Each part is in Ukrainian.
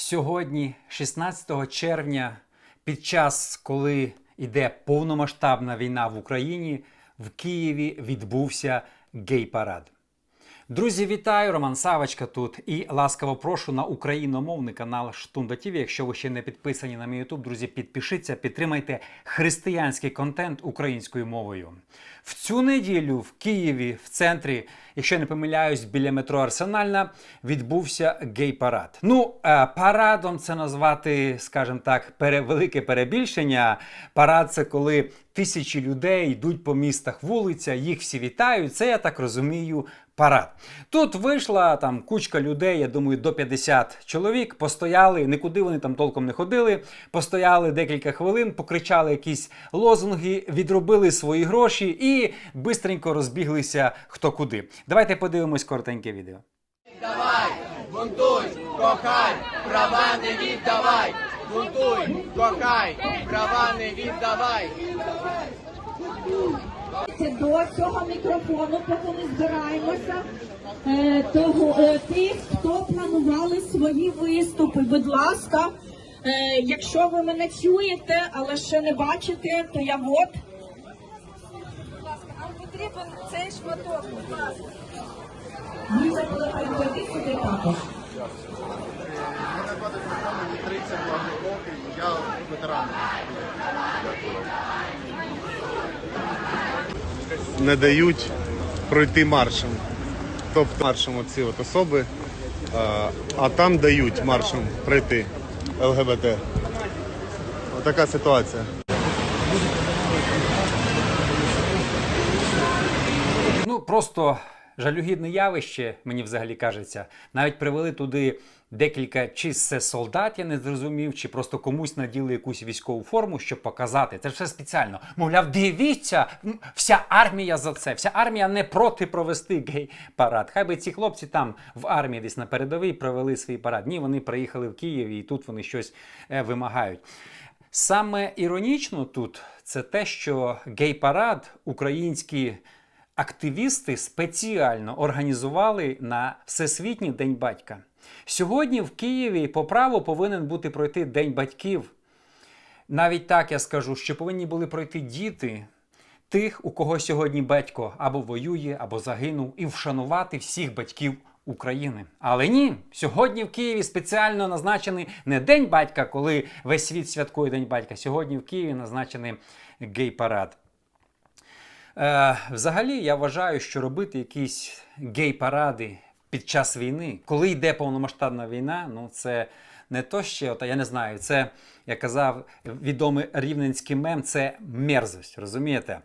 Сьогодні, 16 червня, під час, коли йде повномасштабна війна в Україні, в Києві відбувся гей-парад. Друзі, вітаю! Роман Савочка тут і ласкаво прошу на україномовний канал Штунда ТВ. Якщо ви ще не підписані на мій YouTube, друзі, підпишіться, підтримайте християнський контент українською мовою. В цю неділю в Києві, в центрі, якщо не помиляюсь, біля метро Арсенальна відбувся гей-парад. Ну, е, парадом це назвати, скажімо так, пере, велике перебільшення. Парад це коли тисячі людей йдуть по містах вулиця, їх всі вітають. Це я так розумію. Парад. Тут вийшла там кучка людей, я думаю, до 50 чоловік. Постояли, нікуди вони там толком не ходили. Постояли декілька хвилин, покричали якісь лозунги, відробили свої гроші і бистренько розбіглися хто куди. Давайте подивимось коротеньке відео. Давай, бунтуй, кохай, права не віддавай, бунтуй, кохай, права не віддавай. До цього мікрофону, поки ми збираємося. е, Того е, тих, хто планували свої виступи. Будь ласка, е, якщо ви мене чуєте, але ще не бачите, то я от. Нам потрібен цей шматок, будь ласка. Ліза буде прийти сюди також. Мене звати Михайло, мені 32 роки, я ветеран. Не дають пройти маршем. Тобто маршем оці от особи, а, а там дають маршем пройти ЛГБТ. Отака ситуація. Ну просто жалюгідне явище, мені взагалі кажеться. Навіть привели туди декілька чи це солдат, я не зрозумів, чи просто комусь наділи якусь військову форму, щоб показати. Це все спеціально. Мовляв, дивіться, вся армія за це. Вся армія не проти провести гей-парад. Хай би ці хлопці там в армії десь на передовій провели свій парад. Ні, вони приїхали в Київ і тут вони щось е, вимагають. Саме іронічно тут це те, що гей-парад українські активісти спеціально організували на Всесвітній День батька. Сьогодні в Києві по праву повинен бути пройти День батьків. Навіть так я скажу, що повинні були пройти діти тих, у кого сьогодні батько або воює, або загинув, і вшанувати всіх батьків України. Але ні, сьогодні в Києві спеціально назначений не День батька, коли весь світ святкує День батька. Сьогодні в Києві назначений гей-парад. Е, взагалі, я вважаю, що робити якісь гей-паради під час війни, коли йде повномасштабна війна, ну це не то ще, я не знаю, це, як казав відомий рівненський мем, це мерзость, розумієте?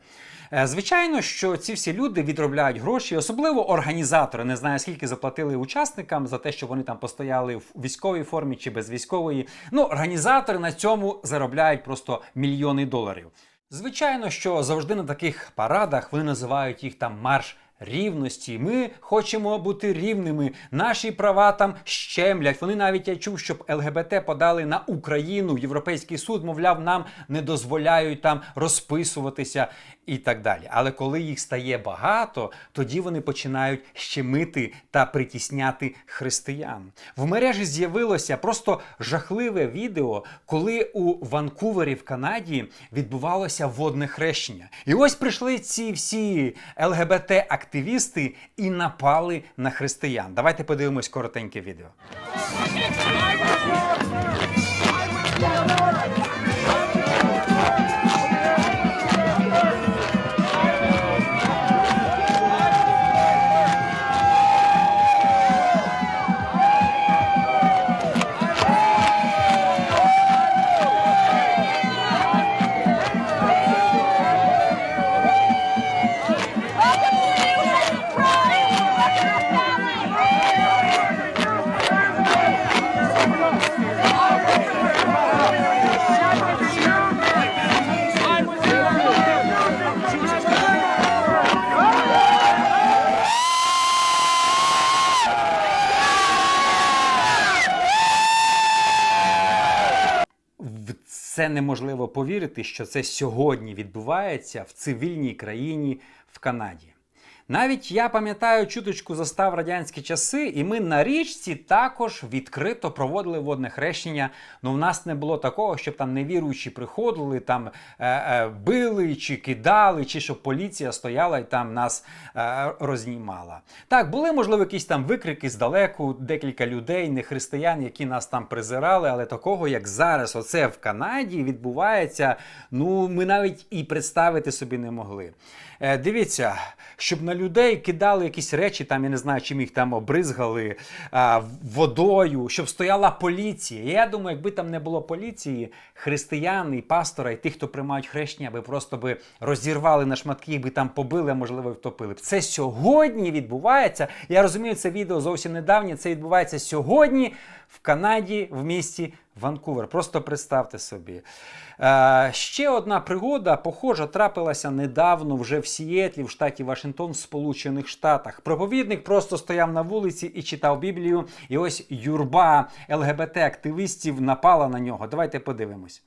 Е, Звичайно, що ці всі люди відробляють гроші, особливо організатори. Не знаю, скільки заплатили учасникам за те, що вони там постояли в військовій формі чи без військової. Ну, організатори на цьому заробляють просто мільйони доларів. Звичайно, що завжди на таких парадах вони називають їх там марш рівності. Ми хочемо бути рівними. Наші права там щемлять. Вони навіть я чув, щоб ЛГБТ подали на Україну в Європейський суд, мовляв, нам не дозволяють там розписуватися і так далі. Але коли їх стає багато, тоді вони починають щемити та притісняти християн. В мережі з'явилося просто жахливе відео, коли у Ванкувері в Канаді відбувалося водне хрещення. І ось прийшли ці всі ЛГБТ-активісти і напали на християн. Давайте подивимось коротеньке відео. Це неможливо повірити, що це сьогодні відбувається в цивільній країні в Канаді. Навіть я пам'ятаю чуточку застав радянські часи, і ми на річці також відкрито проводили водне хрещення. Ну в нас не було такого, щоб там невіруючі приходили, там е, е, били чи кидали, чи щоб поліція стояла і там нас е, рознімала. Так, були можливо якісь там викрики здалеку, декілька людей, не християн, які нас там презирали, але такого, як зараз, оце в Канаді відбувається. Ну ми навіть і представити собі не могли. Е, дивіться, щоб на людей кидали якісь речі, там я не знаю, чим їх там обризгали а, водою, щоб стояла поліція. Я думаю, якби там не було поліції, християн і пастора, і тих, хто приймають хрещення, би просто би розірвали на шматки, би там побили, а можливо, втопили. б. Це сьогодні відбувається. Я розумію, це відео зовсім недавнє. Це відбувається сьогодні в Канаді, в місті Ванкувер. Просто представте собі. Е, ще одна пригода, похожа, трапилася недавно вже в Сіетлі, в штаті Вашингтон, в Сполучених Штатах. Проповідник просто стояв на вулиці і читав Біблію. І ось юрба ЛГБТ-активістів напала на нього. Давайте подивимось.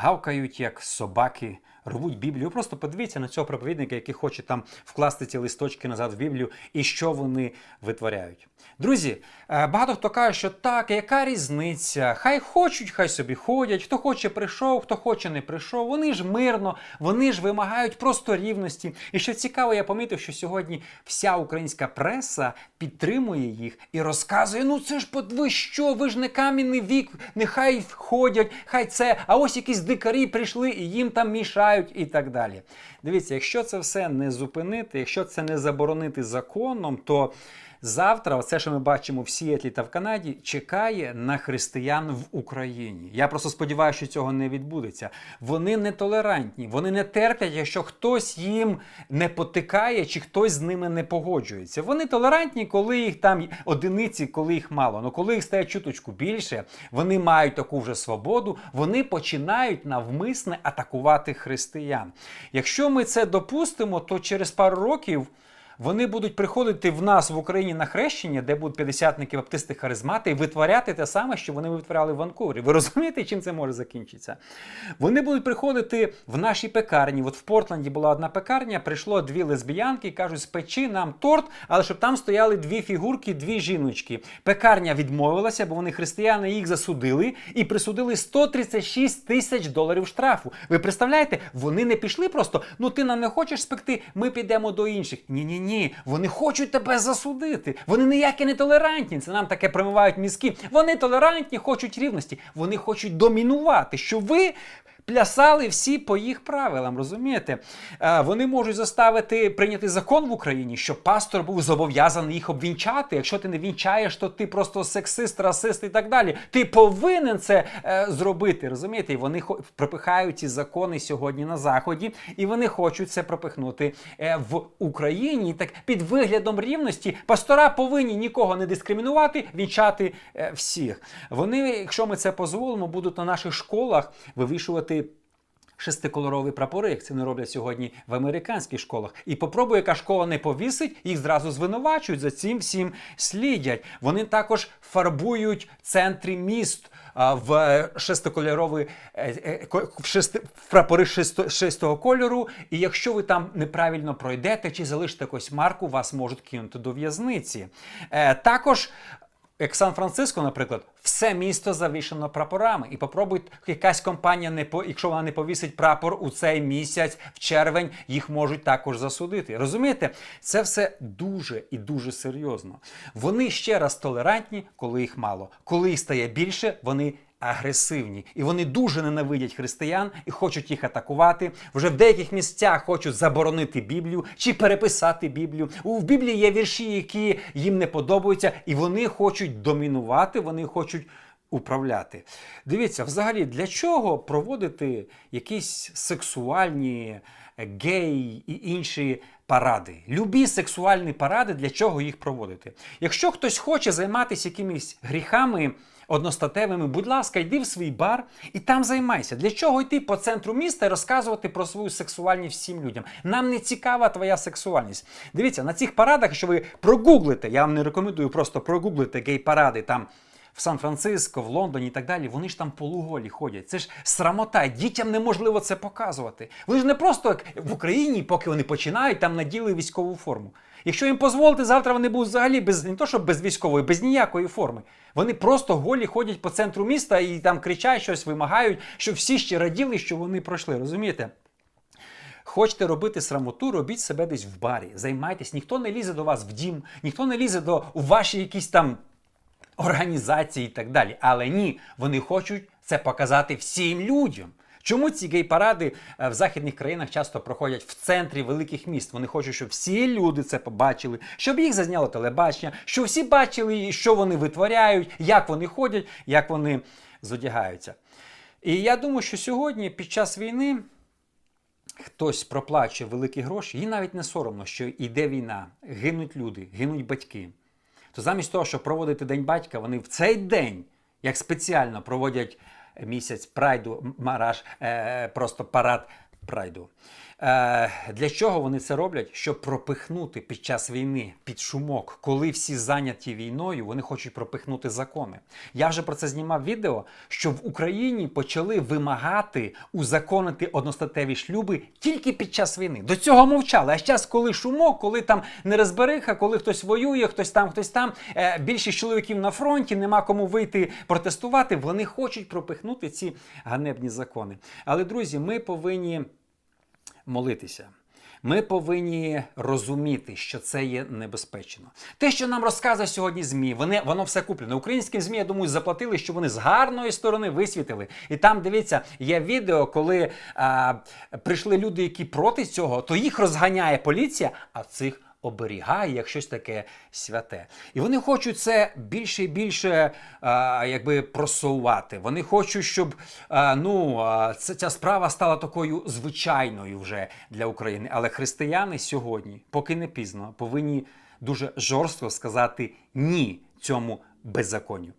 Гавкають як собаки, рвуть Біблію. Просто подивіться на цього проповідника, який хоче там вкласти ці листочки назад в Біблію, і що вони витворяють. Друзі, е, багато хто каже, що так, яка різниця? Хай хочуть, хай собі ходять. Хто хоче, прийшов, хто хоче, не прийшов. Вони ж мирно, вони ж вимагають просто рівності. І що цікаво, я помітив, що сьогодні вся українська преса підтримує їх і розказує: ну це ж ви що, ви ж не кам'яний вік, нехай ходять, хай це. А ось якісь дикарі прийшли і їм там мішають і так далі. Дивіться, якщо це все не зупинити, якщо це не заборонити законом, то завтра, оце, що ми бачимо в Сіетлі та в Канаді, чекає на християн в Україні. Я просто сподіваюся, що цього не відбудеться. Вони нетолерантні, вони не терплять, якщо хтось їм не потикає чи хтось з ними не погоджується. Вони толерантні, коли їх там одиниці, коли їх мало. Ну коли їх стає чуточку більше, вони мають таку вже свободу, вони починають навмисне атакувати християн. Якщо ми це допустимо, то через пару років. Вони будуть приходити в нас в Україні на хрещення, де будуть п'ятдесятники, баптисти, харизмати, і витворяти те саме, що вони витворяли в Ванкувері. Ви розумієте, чим це може закінчитися? Вони будуть приходити в наші пекарні. От в Портленді була одна пекарня, прийшло дві лесбіянки і кажуть, спечи нам торт, але щоб там стояли дві фігурки, дві жіночки. Пекарня відмовилася, бо вони християни їх засудили і присудили 136 тисяч доларів штрафу. Ви представляєте, вони не пішли просто. Ну ти нам не хочеш спекти, ми підемо до інших. Ні, ні, ні. Вони хочуть тебе засудити. Вони ніякі не толерантні. Це нам таке примивають мізки. Вони толерантні, хочуть рівності. Вони хочуть домінувати. Що ви. Плясали всі по їх правилам, розумієте? Е, Вони можуть заставити прийняти закон в Україні, щоб пастор був зобов'язаний їх обвінчати. Якщо ти не вінчаєш, то ти просто сексист, расист і так далі. Ти повинен це е, зробити. Розумієте? І вони пропихають ці закони сьогодні на заході, і вони хочуть це пропихнути е, в Україні. Так під виглядом рівності пастора повинні нікого не дискримінувати, вінчати всіх. Вони, якщо ми це дозволимо, будуть на наших школах вивішувати. Шестикольорові прапори, як це не роблять сьогодні в американських школах. І попробуй, яка школа не повісить, їх зразу звинувачують, за цим всім слідять. Вони також фарбують центри міст в е, шестикольорові е, е, в, шести, прапори шесто, шестого кольору. І якщо ви там неправильно пройдете чи залишите якусь марку, вас можуть кинути до в'язниці. Також як Сан-Франциско, наприклад, все місто завішено прапорами. І попробуй якась компанія, не по, якщо вона не повісить прапор у цей місяць, в червень, їх можуть також засудити. Розумієте, це все дуже і дуже серйозно. Вони ще раз толерантні, коли їх мало. Коли їх стає більше, вони. Агресивні, і вони дуже ненавидять християн і хочуть їх атакувати. Вже в деяких місцях хочуть заборонити Біблію чи переписати Біблію. У Біблії є вірші, які їм не подобаються, і вони хочуть домінувати, вони хочуть управляти. Дивіться, взагалі, для чого проводити якісь сексуальні е, гей і інші паради? Любі сексуальні паради, для чого їх проводити? Якщо хтось хоче займатися якимись гріхами, одностатевими, будь ласка, йди в свій бар і там займайся. Для чого йти по центру міста і розказувати про свою сексуальність всім людям? Нам не цікава твоя сексуальність. Дивіться, на цих парадах, що ви прогуглите, я вам не рекомендую просто прогуглити гей-паради там. В Сан-Франциско, в Лондоні і так далі, вони ж там полуголі ходять. Це ж срамота. Дітям неможливо це показувати. Вони ж не просто як в Україні, поки вони починають, там наділи військову форму. Якщо їм дозволити, завтра вони будуть взагалі без не то, що без військової, без ніякої форми. Вони просто голі ходять по центру міста і там кричать щось, вимагають, щоб всі ще раділи, що вони пройшли. Розумієте? Хочете робити срамоту, робіть себе десь в барі, займайтесь, ніхто не лізе до вас в дім, ніхто не лізе до ваші якісь там організації і так далі. Але ні, вони хочуть це показати всім людям. Чому ці гей-паради е, в західних країнах часто проходять в центрі великих міст? Вони хочуть, щоб всі люди це побачили, щоб їх зазняло телебачення, щоб всі бачили, що вони витворяють, як вони ходять, як вони зодягаються. І я думаю, що сьогодні, під час війни, хтось проплачує великі гроші, їй навіть не соромно, що йде війна, гинуть люди, гинуть батьки. То замість того, щоб проводити День батька, вони в цей день, як спеціально проводять місяць прайду, мараж, е, просто парад прайду. Е, для чого вони це роблять? Щоб пропихнути під час війни, під шумок, коли всі зайняті війною, вони хочуть пропихнути закони. Я вже про це знімав відео, що в Україні почали вимагати узаконити одностатеві шлюби тільки під час війни. До цього мовчали. А зараз, коли шумок, коли там нерозбериха, коли хтось воює, хтось там, хтось там, е, більшість чоловіків на фронті, нема кому вийти протестувати. Вони хочуть пропихнути ці ганебні закони. Але друзі, ми повинні молитися. Ми повинні розуміти, що це є небезпечно. Те, що нам розказує сьогодні ЗМІ, вони, воно все куплено. Українським ЗМІ, я думаю, заплатили, що вони з гарної сторони висвітили. І там, дивіться, є відео, коли а, прийшли люди, які проти цього, то їх розганяє поліція, а цих оберігає як щось таке святе. І вони хочуть це більше і більше а, якби просувати. Вони хочуть, щоб а, ну, це, ця справа стала такою звичайною вже для України. Але християни сьогодні, поки не пізно, повинні дуже жорстко сказати ні цьому беззаконню.